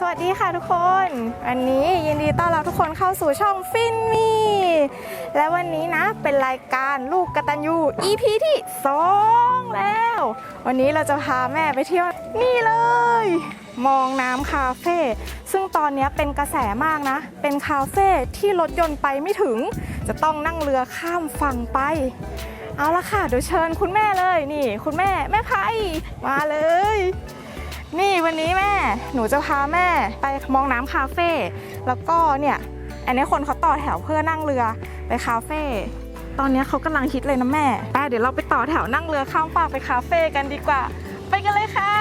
สวัสดีค่ะทุกคนวันนี้ยินดีต้อนรับทุกคนเข้าสู่ช่องฟินมีและวันนี้นะเป็นรายการลูกกตัญญู EP ที่2แล้ว วันนี้เราจะพาแม่ไปเที่ยวนี่เลย มองน้ำคาเฟ่ซึ่งตอนนี้เป็นกระแสมากนะ เป็นคาเฟ่ที่รถยนต์ไปไม่ถึง จะต้องนั่งเรือข้ามฝั่งไป เอาละค่ะเดี๋ยวเชิญคุณแม่เลยนี่ คุณแม่แม่ไพมาเลย นี่วันนี้แม่ หนูจะพาแม่ไปมองน้ำคาเฟ่ แล้วก็เนี่ย อันนี้คนเขาต่อแถวเพื่อนั่งเรือไปคาเฟ่ ตอนนี้เขากำลังฮิตเลยนะแม่ไปเดี๋ยวเราไปต่อแถวนั่งเรือข้ามฟากไปคาเฟ่กันดีกว่า ไปกันเลยค่ะ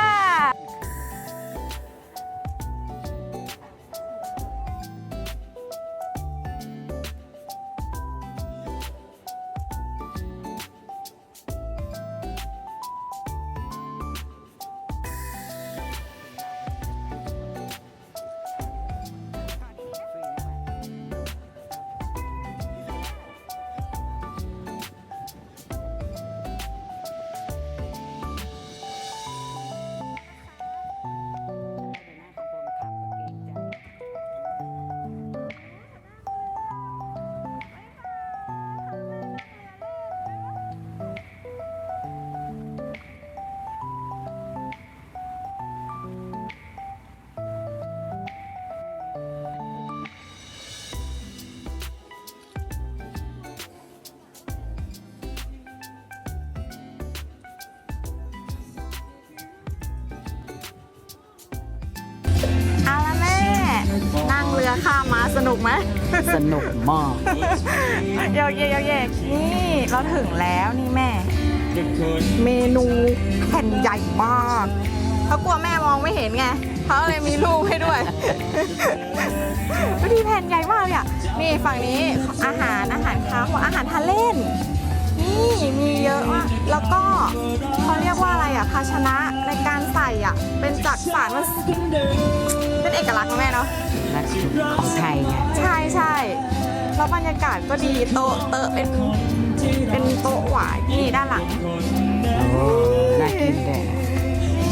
ข้ามมาสนุกไหม สนุกมากเยกเยกเยกนี่เราถึงแล้วนี่แม่ เมนูแผ่นใหญ่มากเขากลัวแม่มองไม่เห็นไงเขาเลยมีรูปให้ด้วยดูดีแผ่นใหญ่มากเลยอะนี่ฝั่งนี้อาหารอาหารค้างอาหารทานเล่น นี่มีเยอะมากแล้วก็เขาเรียกว่าอะไรอะภาชนะในการใส่อะ เป็นจักสารมันเป็นเอกลักษณ์นะแม่เนาะ นักของไทยไงใช่ใช่แล้วบรรยากาศก็ดีโต๊ะเตอะเป็นเป็นโต๊ะหวายนี่ด้านหลังโอ้น่ากินเลย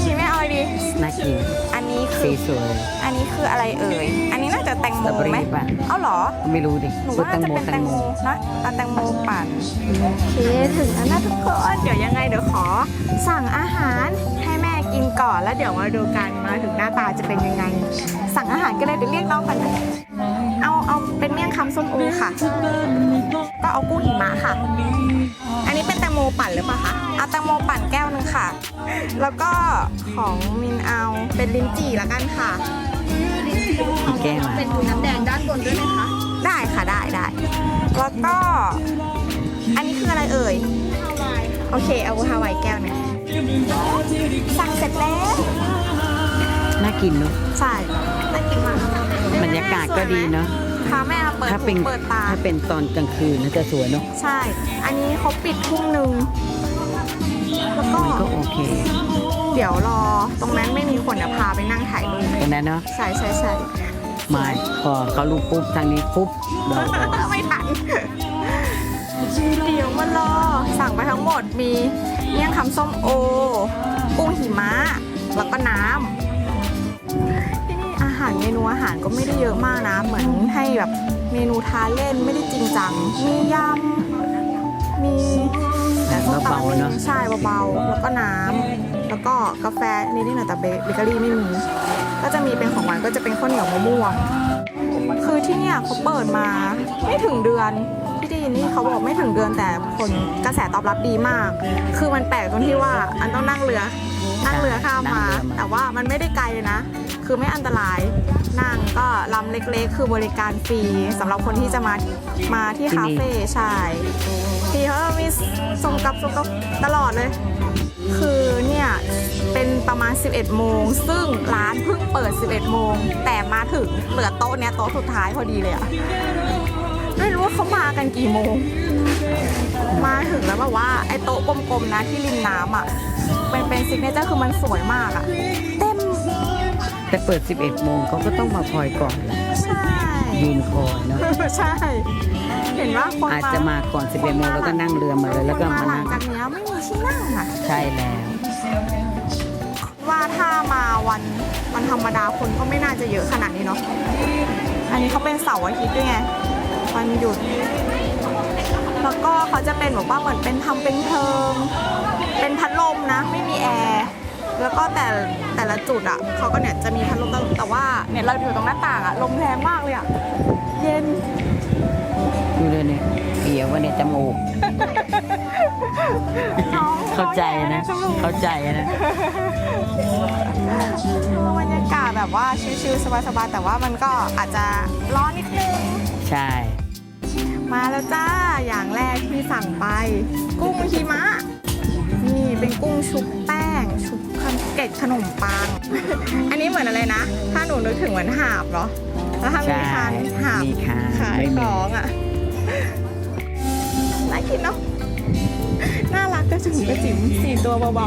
นี่แม่เอาอะไรดีน่ากิน อันนี้คืสีอ สวย อันนี้คืออะไรเอ่ย อันนี้น่าจะแตงโมสตรอเบอรี่ไหมป่ะเอ้าเหรอ ไม่รู้ดิหนูซื้อว่าแตน่างจะโมเป็นแตแตงงโมโมนะเอาแตงโมปั่นโอเคถึงแล้วนะทุกคน เดี๋ยวยังไงเดี๋ยวขอ สั่งอาหารให้แม่ กินก่อนแล้วเดี๋ยวมาดูกันมาถึงหน้าตาจะเป็นยังไง สั่งอาหารกันเลยเดี๋ยวเรียกน้องกันนะเอาเอาเป็นเมี่ยงคำส้มโอค่ะ ก็เอากุ้งหิมะค่ะ อันนี้เป็นแตงโมปั่นหรือเปล่าคะเอาแตงโมปั่นแก้วหนึงค่ะ แล้วก็ของมินเอาเป็นลิ้นจี่ละกันค่ะอีกแก้วอะเป็นน้ำแดงด้านบนด้วยไหมคะได้ค่ะได้ได้แล้วก็ อันนี้คืออะไรเอ่ยโอเคเอาฮาวายแก้วเนี่ย สั่งเสร็จแล้ว น่ากินเนอะใช่น่ากินมากบรรยากาศก็ดีเนาะพาแม่มาเปิดถ้าหูเป็นเปิดตา ถ้าเป็นตอนกลางคืนน่าจะสวยเนาะใช่ อันนี้เขาปิดทุ่มหนึ่งแล้วก็มันก็โอเคเดี๋ยวรอ ตรงนั้นไม่มีคนเดี๋ยวพาไปนั่งถ่ายรูปตรงนั้นเนาะใช่ใช่ใช่มาพอเขารู้ปุ๊บทางนี้ปุ๊บเราก็ไม่ทัน เดี๋ยวมารอ สั่งไปทั้งหมดมี เมี่ยงคำส้มโอ กุ้งหิมะ แล้วก็น้ำที่นี่อาหารเมนูอาหารก็ไม่ได้เยอะมากนะ เหมือนให้แบบเมนูทานเล่นไม่ได้จริงจัง มียำ มีแต่ก็เบาๆเนาะใช่เบาๆ แล้วก็น้ำ แล้วก็กาแฟนิดๆหน่อยแต่เบเกอรี่ไม่มี ก็จะมีเป็นของหวานก็จะเป็นข้าวเหนียวมะม่วง คือที่เนี่ยเขาเปิดมาไม่ถึงเดือน ที่ได้ยินนี่เขาบอกไม่ถึงเดือนแต่ผลกระแสตอบรับดีมาก คือมันแปลกตรงที่ว่าอันต้องนั่งเรือ นั่งเรือข้ามมา แต่ว่ามันไม่ได้ไกลเลยนะ คือไม่อันตราย นั่งก็ลำเล็กๆ คือบริการฟรีสำหรับคนที่จะมา มาที่คาเฟ่ใช่พี่เขามีส่งกลับส่งกลับตลอดเลย คือเนี่ยเป็นประมาณ 11 โมง ซึ่งร้านเพิ่งเปิด 11 โมง แต่มาถึงเหลือโต๊ะเนี้ยโต๊ะสุดท้ายพอดีเลยอะไม่รู้ว่า เขามากันกี่โมง มาถึงแล้วแบบว่าไอ้โต๊ะกลมๆนะที่ริมน้ำอะเป็นเป็นซิกเนเจอร์คือมันสวยมากอะเต็มแต่เปิด 11 โมงเขาก็ต้องมาคอยก่อนแหละใช่ ยืนคอยเนาะ ใช่ เห็นว่าคนอาจจะมาก่อน 11 โมงแล้วก็นั่งเรือมาเลยแล้วก็คนมาหลันั่งงจากเนี้ยไม่มีที่นั่งอะใช่แล้ว ว่าถ้ามาวันวันธรรมดาคนก็ไม่น่าจะเยอะขนาดนี้เนาะ อันนี้เขาเป็นเสาร์อาทิตย์ด้วยไง วันหยุด แล้วก็เขาจะเป็นแบบว่าเหมือนเป็นทำเป็นเทิง เป็นพัดลมนะ ไม่มีแอร์แล้วก็แต่แต่ละจุดอะเขาก็เนี่ยจะมีพัดลมตลอดแต่ว่าเนี่ยเราอยู่ตรงหน้าต่างอะลมแรงมากเลยอะเย็นดูเลยเนี่ยเกี่ยวว่าเนี่ยจมูกน้องเข้าใจนะจมูกเข้าใจนะบรรยากาศแบบว่าชิลๆสบายๆแต่ว่ามันก็อาจจะร้อนนิดนึงใช่ มาแล้วจ้า อย่างแรกที่สั่งไป กุ้งหิมะ นี่เป็นกุ้งชุบแป้ง ชุบเกล็ดขนมปัง อันนี้เหมือนอะไรนะ ถ้าหนูนึกถึงเหมือนหาบเหรอ แล้วถ้ามีใช่คานหาบมีคานขายไม่ขมีองอะน่ากินเนาะ น่ารักกระจุ๋มกระจิ๋มสี่ตัวเบาๆเบ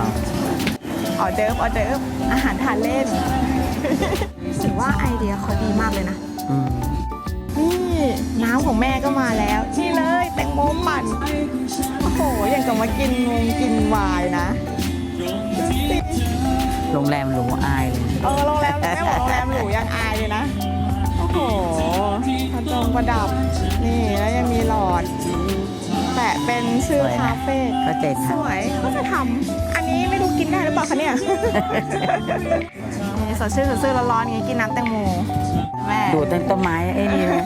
าออเดิร์ฟออเดิร์ฟอาหารทานเล่น ถือว่าไอเดียเขาดีมากเลยนะๆอืมนี่น้ำของแม่ก็มาแล้ว นี่เลยแตงโมปั่น โอ้โห อย่างกับมากินนงกินไวายนะดูสิโรงแรมหรูอายเลยเออโรงแรมแม่บอกโรงแรมหรูยังอายเลยนะ โอ้โหประดงประดับ นี่แล้วยังมีหลอด แปะเป็นชื่อคาเฟ่เข้าใจสทำวยก็จะทำ อันนี้ไม่รู้กินได้หรือเปล่าคะเนี่ยนี่ สดชื่นสดชื่นร้อนๆอย่างนี้กินน้ำแตงโมแม่ดูต้นต้นไม้ไอ้นี่นะ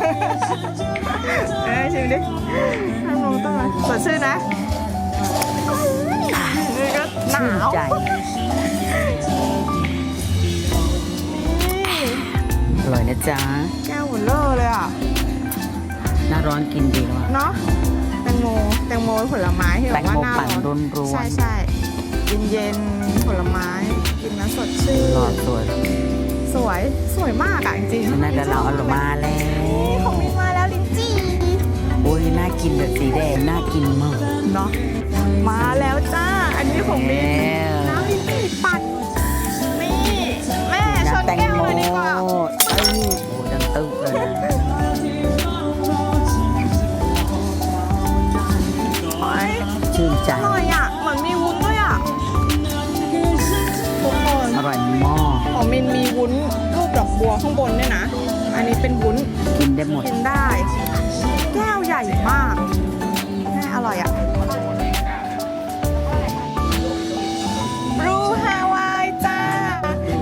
เอ้ยชิมดิน้ำแตงโมต้นไม้สดชื่นนะนี่ก็หนาชื่นวใจนี่อร่อยนะจ๊ะแก้วหุ่นเลอเลยอะหน้าร้อนกินดีแล้วอะเนาะแตงโมแตงโมผลไม้ที่แบบว่าหน้าแตงโมปั่นร้อนร้อนๆใช่ใช่เย็นๆผลไม้ วยสวยมากอะจริงๆน่าจะเราเอาลงมาแล้วนี่ของมินมาแล้วลิ้นจี่โอ้ยน่ากินแบบสีแดงน่ากินมากเนาะมาแล้วจ้า อันนี้ของมินแล้วน้ำลิ้นจี่ปั่นนี่แม่ชนน้ำแตงแก้วโมเลยดีกว่าเอ้ยโอ้ดังตึ๊บเลย นนี้เป็นวุ้นกินได้หมด กินได้ แก้วใหญ่มากแม่อร่อยอะบรูฮาวายจ้า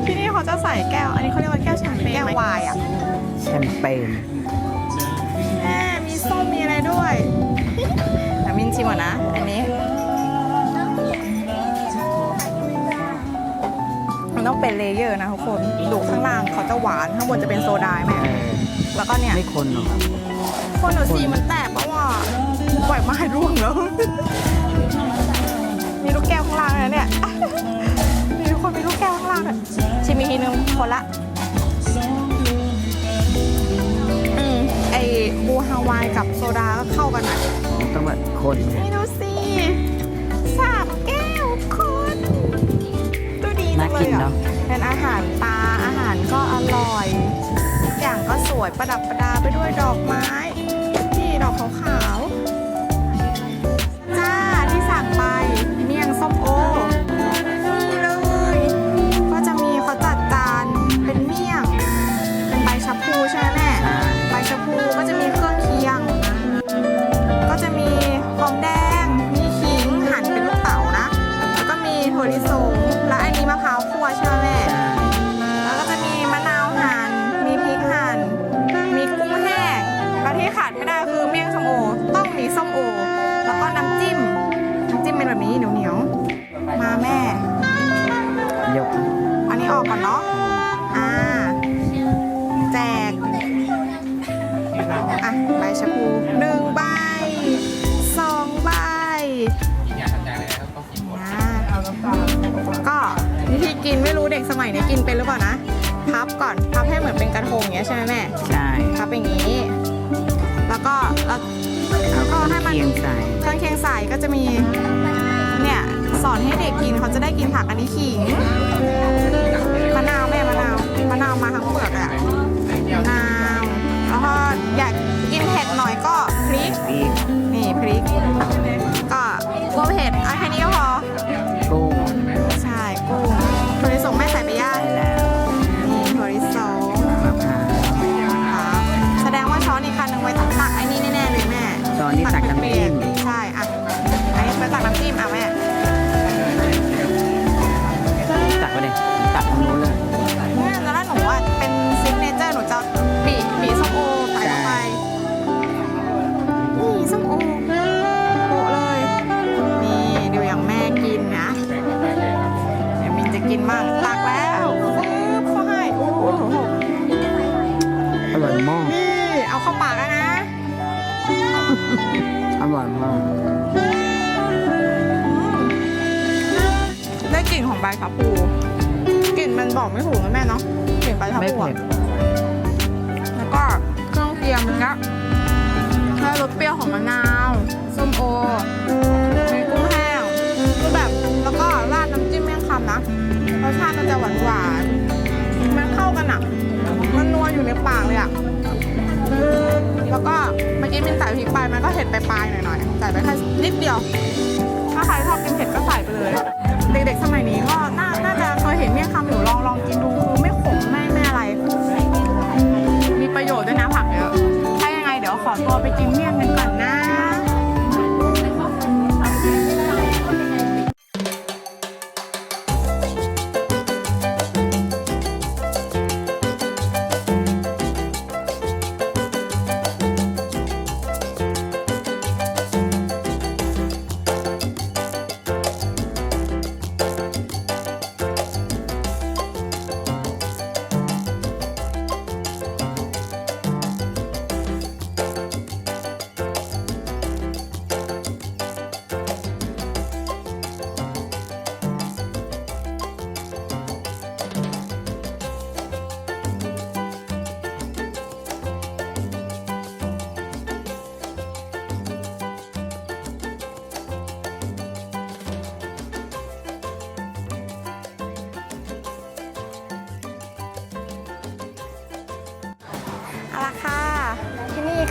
ที่นี่เขาจะใส่แก้ว อันนี้เขาเรียกว่าแก้วแชมเปญแก้ววายอะ แชมเปญแม่มีส้มมีอะไรด้วยแต่มินชิมก่อนนะ เป็นเลเยอร์นะทุกคนดูข้างล่างเขาจะหวานข้างบนจะเป็นโซดาแม่เออแล้วก็เนี่ยไม่คนหรอกคนหนูสีมันแตกเพราะว่าปล่อยไม้ร่วงแล้วมีลูกแก้วข้างล่างเลยนะเนี่ยมีทุกคนมีลูกแก้วข้างล่างอะชิมอีกทีนึงคนละอืมไอบูฮาวายกับโซดาก็เข้ากันอะต้องแบบคนนี่ดูสิส วยประดับประดาไปด้วยดอกไม้ ยกอันนี้ออกก่อนเนาะ อ่า แจก อะ ใบชะพูหนึ่งใบสองใบนะก็วิธีกินไม่รู้เด็กสมัยนี้กินเป็นหรือเปล่านะ พับก่อน พับให้เหมือนเป็นกระทงอย่างเงี้ยใช่ไหมแม่ ใช่พับอย่างนี้ แล้วก็แล้วแล้วก็ให้มันเคียงใส่เครื่องเคียงใส่ก็จะมีเนี่ย สอนให้เด็กกินเขาจะได้กินผักอันนี้ขิงมะนาวแม่มะนาวมะนาวมาทั้งเปลือกอะมะนาวแล้วก็อยากกินเผ็ดหน่อยก็พริกนี่พริก ก็กลัวเผ็ดเอาแค่นี้ก็พอกุ้งใช่กุ้งถั่วลิสงแม่ใส่ไปย่างได้แล้วนี่ถั่วลิสงครับแสดงว่าช้อนอีกคันหนึ่งไว้ตักไอ้นี่แน่ๆเลยแม่ช้อนที่ตักน้ำจิ้มใช่อะอันนี้ไปตักน้ำจิ้มอะแม่ อร่อยมาก นี่เอาเข้าปากแล้วนะ อร่อยมาก ได้กลิ่นของใบชะพูกลิ่นมันบอกไม่ถูกนะแม่เนาะกลิ่นใบชะไม่พูเผ็อะดแล้วก็เครื่องเคียงมันก็ได้รสเปรี้ยวของมะนาวส้มโอมีกุ้งแห้งคือแบบแล้วก็ราดน้ำจิ้มแม่งคำนะรสชาติมันจะหวานหวานๆ มันนัวอยู่ในปากเลยอะ แล้วก็เมื่อกี้มินใส่พริกไปมันก็เผ็ดไปปลายหน่อยๆ ใส่ไปแค่นิดเดียว ถ้าใครชอบกินเผ็ดก็ใส่ไปเลย เด็กๆสมัยนี้ก็น่าน่าจะเคยเห็นเมี่ยงคำอยู่ลองลองกินดูคือไม่ขมไม่ไม่อะไร มีประโยชน์ด้วยนะผักเยอะ ถ้ายังไงเดี๋ยวขอตัวไปกินเมี่ยงกันก่อนนะ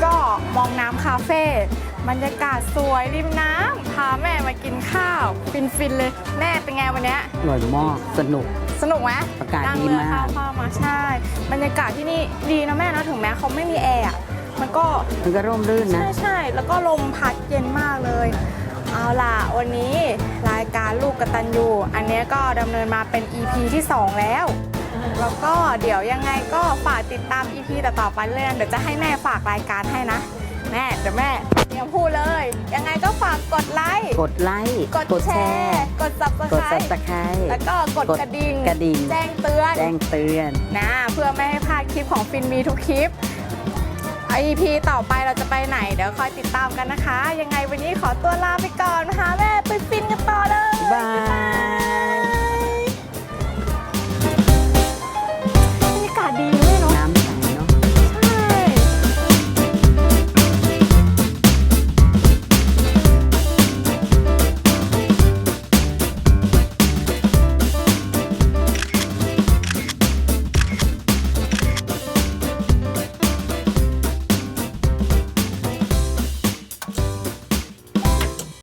ก็มองน้ำคาเฟ่บรรยากาศสวยริมน้ำพาแม่มากินข้าว ฟินๆเลยแม่เป็นไงวันเนี้ยอร่อยมากสนุก สนุกไหมอากาศนั่งดีเรือมาก ข้าวข้าวมาใช่ บรรยากาศที่นี่ดีนะแม่นะถึงแม้เขาไม่มีแอร์อะมันก็ มันก็ร่มรื่นนะ ใช่ใช่แล้วก็ลมพัดเย็นมากเลย เอาล่ะ วันนี้รายการลูกกตันยูอันเนี้ยก็ดำเนินมาเป็น EP ที่ 2 แล้ว แล้วก็เดี๋ยวยังไงก็ฝากติดตาม EP ต่อๆไปเลยนะเดี๋ยวจะให้แม่ฝากรายการให้นะ แม่เดี๋ยวแม่เตรียมพูดเลย ยังไงก็ฝากกดไลค์ กดไลค์ กดแชร์ กด กด subscribe ซับสไครต์แล้วก็กดกดกระดิ่ง กระดิ่ง แจ้งเตือน แจ้งเตือน นะเพื่อไม่ให้พลาดคลิปของฟินมีทุกคลิป EP ต่อไปเราจะไปไหน เดี๋ยวคอยติดตามกันนะคะ ยังไงวันนี้ขอตัวลาไปก่อนนะคะแม่ไปฟิน